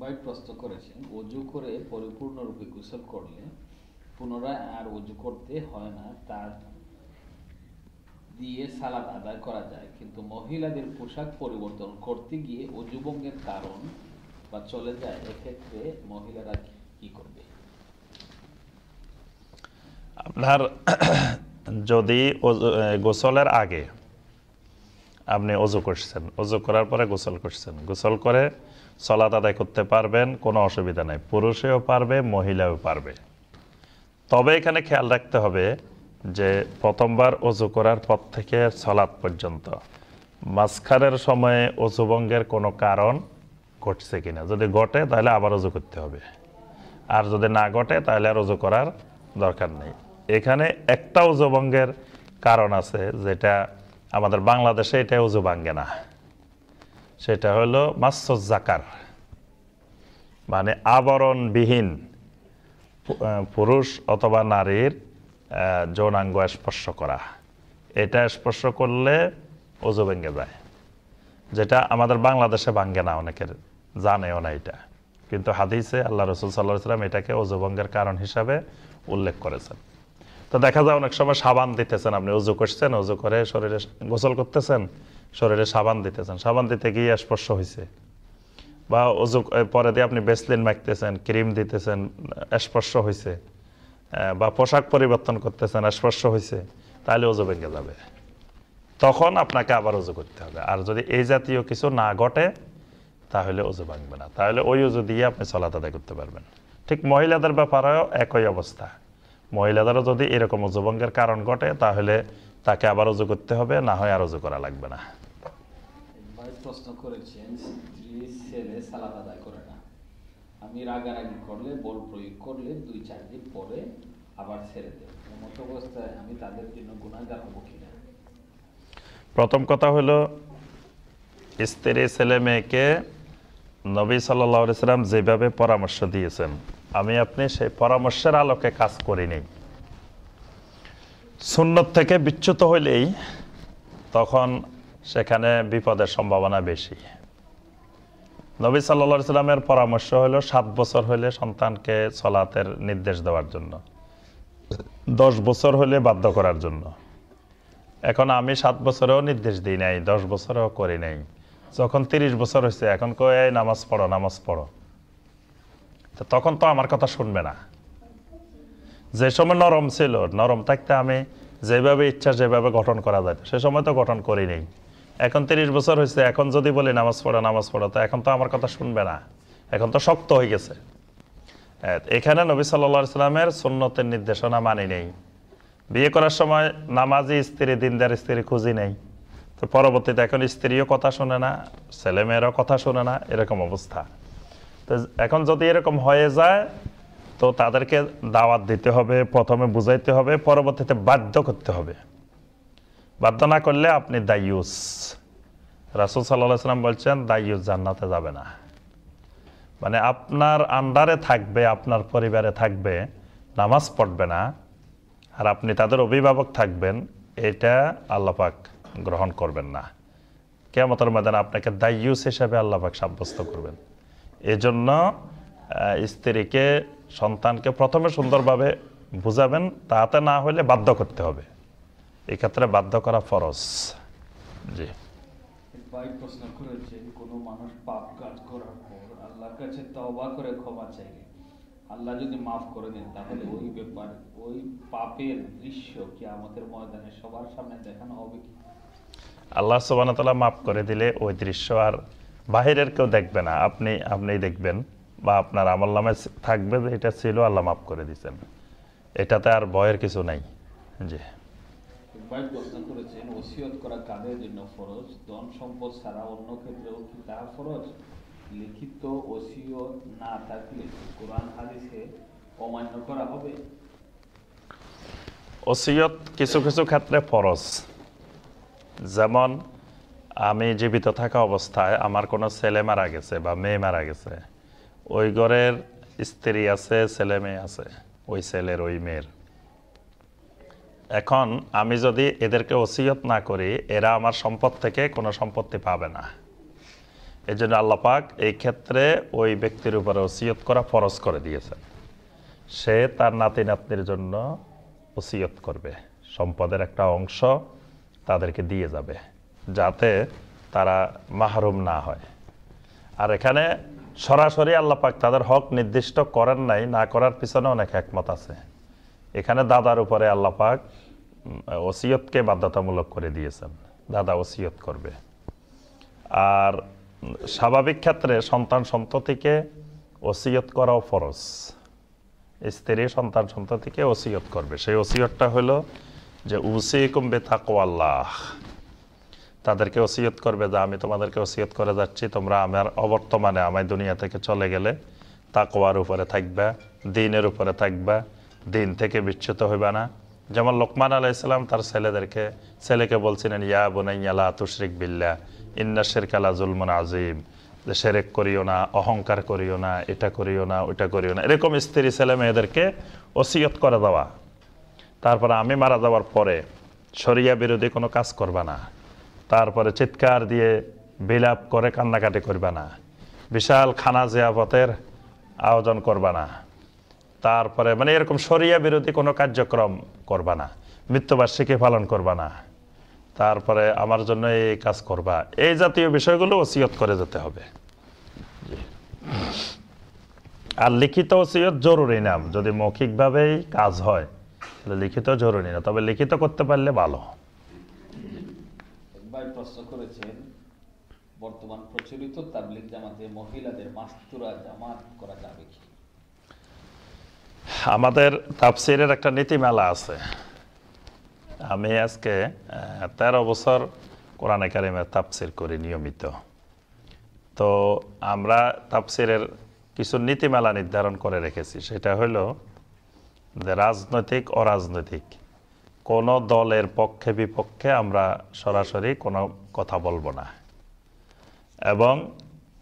ভাই প্রশ্ন করেছেন, অজু করে পরিপূর্ণরূপে গোসল করলে পুনরায় আর অজু করতে হয় না তার দিয়ে সালাদ আদায় করা যায়। কিন্তু মহিলাদের পোশাক পরিবর্তন করতে গিয়ে অজুভঙ্গের কারণ বা চলে যায়, এক্ষেত্রে মহিলারা কি করবে? আপনার যদি গোসলের আগে আপনি অজু করছেন। অজু করার পরে গোসল করছেন। গোসল করে সলাত আদায় করতে পারবেন, কোনো অসুবিধা নাই। পুরুষেও পারবে, মহিলাও পারবে। তবে এখানে খেয়াল রাখতে হবে যে প্রথমবার অজু করার পর থেকে সলাৎ পর্যন্ত। মাঝখানের সময়ে অজুভঙ্গের কোনো কারণ ঘটছে কিনা। যদি ঘটে, তাহলে আবার অজু করতে হবে। আর যদি না ঘটে, তাহলে আর অজু করার দরকার নেই। এখানে একটা অজুভঙ্গের কারণ আছে, যেটা আমাদের বাংলাদেশে এটা অজু ভাঙ্গে না। সেটা হলো জাকার। মানে আবরণবিহীন পুরুষ অথবা নারীর যৌনাঙ্গ স্পর্শ করা। এটা স্পর্শ করলে অজু ভেঙে যায়। যেটা আমাদের বাংলাদেশে ভাঙ্গে না, অনেকের জানেও না এটা। কিন্তু হাদিসে আল্লাহ রসুল সাল্লাহ সাল্লাম এটাকে অজুভঙ্গের কারণ হিসাবে উল্লেখ করেছেন। তো দেখা যায় অনেক সময় সাবান দিতেছেন আপনি, উজু করছেন, উজু করে শরীরে গোসল করতেছেন, শরীরে সাবান দিতেছেন। সাবান দিতে গিয়ে স্পর্শ হয়েছে বা উজু পরে দিয়ে আপনি বেসলিন মাখতেছেন, ক্রিম দিতেছেন, স্পর্শ হয়েছে বা পোশাক পরিবর্তন করতেছেন, স্পর্শ হয়েছে তাহলে উজু ভেঙে যাবে। তখন আপনাকে আবার উজু করতে হবে। আর যদি এই জাতীয় কিছু না ঘটে, তাহলে উজু ভাঙবে না। তাহলে ওই উজু দিয়ে আপনি চলাত করতে পারবেন। ঠিক মহিলাদের ব্যাপারেও একই অবস্থা। মহিলাদেরও যদি এরকম উজুভঙ্গের কারণ ঘটে তাহলে তাকে আবার উজু করতে হবে না হয় আর উজু করা লাগবে না। প্রশ্ন করেছেন স্ত্রী ছেলে সালাদ আদায় করে না। আমি রাগারাগি করলে বল প্রয়োগ করলে দুই চার দিন পরে আবার ছেড়ে দেব। অবস্থায় আমি তাদের জন্য গুণাগার হব কিনা? প্রথম কথা হলো স্ত্রী ছেলে মেয়েকে নবী সাল্লাম যেভাবে পরামর্শ দিয়েছেন আমি আপনি সেই পরামর্শের আলোকে কাজ করি করিনি। সুন্নত থেকে বিচ্যুত হইলেই তখন সেখানে বিপদের সম্ভাবনা বেশি। নবী সাল্লা সাল্লামের পরামর্শ হলো সাত বছর হলে সন্তানকে সলাতের নির্দেশ দেওয়ার জন্য। দশ বছর হলে বাধ্য করার জন্য। এখন আমি সাত বছরেও নির্দেশ দিই নাই, দশ বছরেও করি নাই। যখন তিরিশ বছর হয়েছে এখন কয়ে নামাজ পড়ো নামাজ পড়ো। তখন তো আমার কথা শুনবে না। যে সময় নরম ছিল, নরম থাকতে আমি যেভাবে ইচ্ছা যেভাবে গঠন করা যায়। সে সময় তো গঠন করি নেই এখন তিরিশ বছর হয়েছে এখন যদি বলি নামাজ পড়ো নামাজ পড়ো, তো এখন তো আমার কথা শুনবে না। এখন তো শক্ত হয়ে গেছে। এখানে নবী সাল্লা সাল্লামের সুন্নতের নির্দেশনা মানি নেই। বিয়ে করার সময় নামাজি স্ত্রী, দিনদার স্ত্রী খুঁজি নেই। তো পরবর্তীতে এখন স্ত্রীও কথা শোনে না, ছেলেমেয়েরাও কথা শোনে না, এরকম অবস্থা। তো এখন যদি এরকম হয়ে যায়, তো তাদেরকে দাওয়াত দিতে হবে, প্রথমে বুঝাইতে হবে, পরবর্তীতে বাধ্য করতে হবে। বাধ্য না করলে আপনি দায়ুস। রাসুল সাল্লাহ সাল্লাম বলছেন, দায়ুস জান্নাতে যাবে না। মানে আপনার আন্ডারে থাকবে, আপনার পরিবারে থাকবে, নামাজ পড়বে না, আর আপনি তাদের অভিভাবক থাকবেন, এটা আল্লাপাক গ্রহণ করবেন না। কেমতের ময়দানে আপনাকে দায়ুস হিসাবে আল্লাপাক সাব্যস্ত করবেন। এজন্য স্ত্রীকে সন্তানকে প্রথমে সুন্দরভাবে বুঝাবেন তাতে না হলে বাধ্য করতে হবে। এক্ষেত্রে বাধ্য করা ফরজ। জি। প্রশ্ন করেছেন কোনো মানুষ পাপ কাজ করার পর আল্লাহর কাছে তওবা করে ক্ষমা চাইলে আল্লাহ যদি মাফ করে দেন তাহলে ওই ব্যাপার ওই পাপের দৃশ্য কি আমাদের ময়দানে সবার সামনে দেখানো হবে কি? আল্লাহ মাফ করে দিলে ওই দৃশ্য আর বাহিরের কেউ দেখবে না। আপনি আপনিই দেখবেন বা আপনার আমল নামে থাকবে যে এটা ছিল আল্লাহ মাফ করে দিচ্ছেন এটাতে আর ভয়ের কিছু নাই। জি। ভাই প্রশ্ন করেছেন ওসিয়ত করা কাদের জন্য ফরজ? ধন সম্পদ ছাড়া অন্য ক্ষেত্রেও কি তাহা ফরজ? লিখিত ওসিয়ত না থাকলে কোরআন হাদিসে অমান্য করা হবে? ওসিয়ত কিছু কিছু ক্ষেত্রে ফরজ। যেমন আমি জীবিত থাকা অবস্থায় আমার কোনো ছেলে মারা গেছে বা মেয়ে মারা গেছে। ওই ঘরের স্ত্রী আছে, ছেলে মেয়ে আছে, ওই ছেলের, ওই মেয়ের। এখন আমি যদি এদেরকে ওসিয়ত না করি, এরা আমার সম্পদ থেকে কোনো সম্পত্তি পাবে না। এই জন্য আল্লাপাক এই ক্ষেত্রে ওই ব্যক্তির উপরে ওসিয়ত করা ফরজ করে দিয়েছেন। সে তার নাতি নাতনির জন্য ওসিয়ত করবে। সম্পদের একটা অংশ তাদেরকে দিয়ে যাবে। যাতে তারা মাহরুম না হয়। আর এখানে সরাসরি আল্লাপাক তাদের হক নির্দিষ্ট করেন নাই, না করার পিছনে অনেক একমত আছে। এখানে দাদার উপরে আল্লাপাক ওসিয়তকে বাধ্যতামূলক করে দিয়েছেন। দাদা ওসিয়ত করবে। আর স্বাভাবিক ক্ষেত্রে সন্তান সন্ততিকে ওসিয়ত করাও ফরজ। স্ত্রী সন্তান সন্ততিকে ওসিয়ত করবে। সেই ওসিয়তটা হলো যে, উসিকুম বে আল্লাহ তাদেরকে ওসিয়ত করবে যে আমি তোমাদেরকে ওসিয়ত করে যাচ্ছি, তোমরা আমার অবর্তমানে আমায় দুনিয়া থেকে চলে গেলে তাকওয়ার উপরে থাকবা, দিনের উপরে থাকবা, দিন থেকে বিচ্যুত হইবা না। যেমন লোকমান আলাইসাল্লাম তার ছেলেদেরকে, ছেলেকে বলছিলেন, ইয়া বুনাইয়ালা তুশরিক বিল্লা ইন্না শেরকালা জুলমন আজিম যে সেরেক করিও না, অহংকার করিও না, এটা করিও না, ওইটা করিও না। এরকম স্ত্রী ছেলে মেয়েদেরকে ওসিয়ত করে দেওয়া। তারপরে আমি মারা যাওয়ার পরে শরিয়া বিরোধী কোনো কাজ করবা না। তারপরে চিৎকার দিয়ে বিলাপ করে কান্নাকাটি করবা না। বিশাল খানা জিয়াপতের আয়োজন করবা না। তারপরে মানে এরকম শরিয়া বিরোধী কোনো কার্যক্রম করবা না। মৃত্যুবার্ষিকী পালন করবা না। তারপরে আমার জন্য এই কাজ করবা। এই জাতীয় বিষয়গুলো ওসিয়ত করে যেতে হবে। আর লিখিত ওসিয়ত জরুরি নাম। যদি মৌখিকভাবেই কাজ হয়, তাহলে লিখিত জরুরি না। তবে লিখিত করতে পারলে ভালো। ভাই প্রশ্ন করেছেন, বর্তমান প্রচলিত তাবলিগ জামাতে মহিলাদের মাস্তুরা জামাত করা যাবে কি? আমাদের তাফসিরের একটা নীতিমেলা আছে। আমি আজকে তেরো বছর কোরআনে কারিমের তাফসির করি নিয়মিত। তো আমরা তাফসিরের কিছু নীতিমেলা নির্ধারণ করে রেখেছি। সেটা হলো যে রাজনৈতিক, অরাজনৈতিক কোনো দলের পক্ষে বিপক্ষে আমরা সরাসরি কোনো কথা বলব না। এবং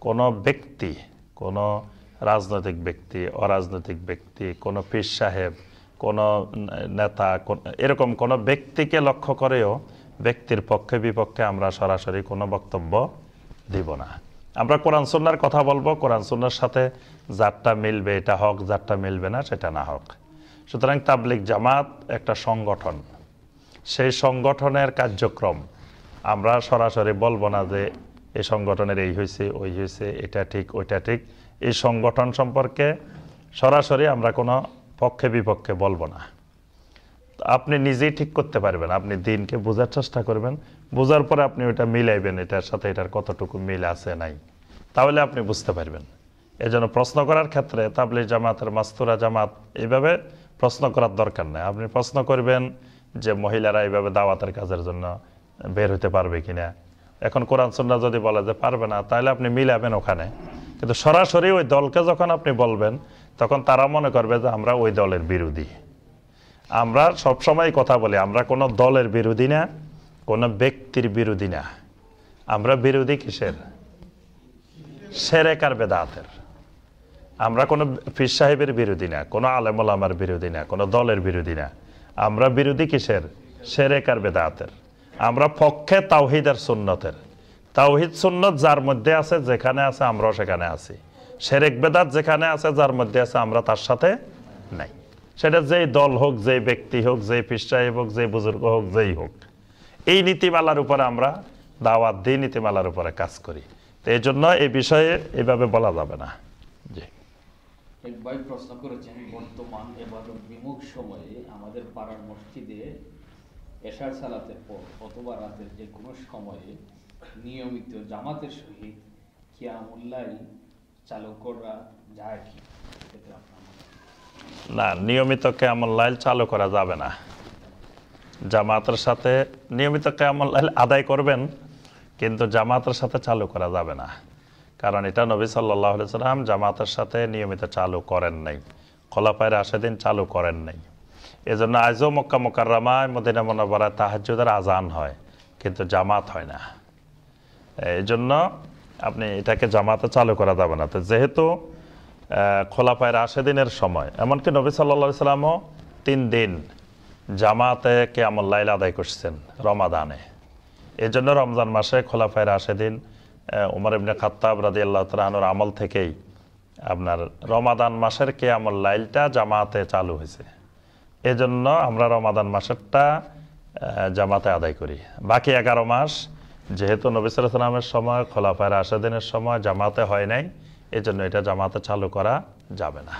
কোনো ব্যক্তি, কোনো রাজনৈতিক ব্যক্তি, অরাজনৈতিক ব্যক্তি, কোনো পীর সাহেব, কোনো নেতা এরকম কোনো ব্যক্তিকে লক্ষ্য করেও ব্যক্তির পক্ষে বিপক্ষে আমরা সরাসরি কোনো বক্তব্য দিব না। আমরা কোরআন সুন্নার কথা বলব, কোরআন সুন্নার সাথে যারটা মিলবে এটা হক, যারটা মিলবে না সেটা না হোক। সুতরাং তাবলিক জামাত একটা সংগঠন। সেই সংগঠনের কার্যক্রম আমরা সরাসরি বলব না যে এই সংগঠনের এই হয়েছে ওই হয়েছে এটা ঠিক, ওইটা ঠিক। এই সংগঠন সম্পর্কে সরাসরি আমরা কোনো পক্ষে বিপক্ষে বলব না। আপনি নিজেই ঠিক করতে পারবেন, আপনি দিনকে বোঝার চেষ্টা করবেন। বোঝার পরে আপনি ওইটা মিলাইবেন, এটার সাথে এটার কতটুকু মিল আছে, নাই। তাহলে আপনি বুঝতে পারবেন। এজন্য প্রশ্ন করার ক্ষেত্রে তাবলি জামাতের মাস্তুরা জামাত এইভাবে প্রশ্ন করার দরকার নেই। আপনি প্রশ্ন করবেন যে মহিলারা এইভাবে দাওয়াতের কাজের জন্য বের হতে পারবে কিনা। এখন কোরআন, সুন্নাহ যদি বলে যে পারবে না, তাহলে আপনি মিলাবেন ওখানে। কিন্তু সরাসরি ওই দলকে যখন আপনি বলবেন, তখন তারা মনে করবে যে আমরা ওই দলের বিরোধী। আমরা সবসময় কথা বলি, আমরা কোনো দলের বিরোধী না, কোনো ব্যক্তির বিরোধী না। আমরা বিরোধী কিসের? সেরেক আর বেদাতের। আমরা কোনো ফির সাহেবের বিরোধী না, কোনো আলেমুলামার বিরোধী না, কোনো দলের বিরোধী না। আমরা বিরোধী কিসের? সেরেক আর বেদাতের। আমরা পক্ষে তাওহিদ আর সুন্নতের। তাওহিদ সুন্নত যার মধ্যে আছে, যেখানে আছে আমরাও সেখানে আছি। সেরেক বেদাত যেখানে আছে, যার মধ্যে আছে, আমরা তার সাথে নাই। সেটা যেই দল হোক, যেই ব্যক্তি হোক, যেই ফির সাহেব হোক, যেই বুজুর্গ হোক, যেই হোক। এই নীতিমালার উপরে আমরা দাওয়াত দিই নীতিমালার উপরে কাজ করি। তো এই জন্য এই বিষয়ে এভাবে বলা যাবে না। এক ভাই প্রশ্ন করেছেন, বর্তমান এবাদত বিমুখ সময়ে আমাদের পাড়ার মসজিদে এশার সালাতের পর অথবা রাতের যে কোনো সময়ে নিয়মিত জামাতের সহিত কিয়ামুল্লাই চালু করা যায় কি? না, নিয়মিত কেমন লাইল চালু করা যাবে না। জামাতের সাথে নিয়মিত কেমন লাইল আদায় করবেন, কিন্তু জামাতের সাথে চালু করা যাবে না। কারণ এটা নবী সাল্লাহ সাল্লাম জামাতের সাথে নিয়মিত চালু করেন নাই। খোলাপায়ের আশেদিন চালু করেন নাই। এজন্য আজও মক্কা মোকাররামায় মদিনা মনোবরা তাহাজুদের আজান হয় কিন্তু জামাত হয় না। এই জন্য আপনি এটাকে জামাতে চালু করা যাবে না। তো যেহেতু আহ, খোলা পায়ের আশে দিনের সময় এমনকি নবী সাল্লা সাল্লামও তিন দিন জামাতে কেমন লাইল আদায় করছেন রমাদানে। এই জন্য রমজান মাসে খোলা পায়ের আশে দিন উমর ইবনে খাত্তাব রাদি আল্লাহ তালাহনুর আমল থেকেই আপনার রমাদান মাসের কেয়ামুল লাইলটা জামাতে চালু হয়েছে। এজন্য আমরা রমাদান মাসেরটা জামাতে আদায় করি। বাকি এগারো মাস, যেহেতু নবী সালামের সময় খোলাফায় রাশেদিনের সময় জামাতে হয় নাই, এজন্য এটা জামাতে চালু করা যাবে না।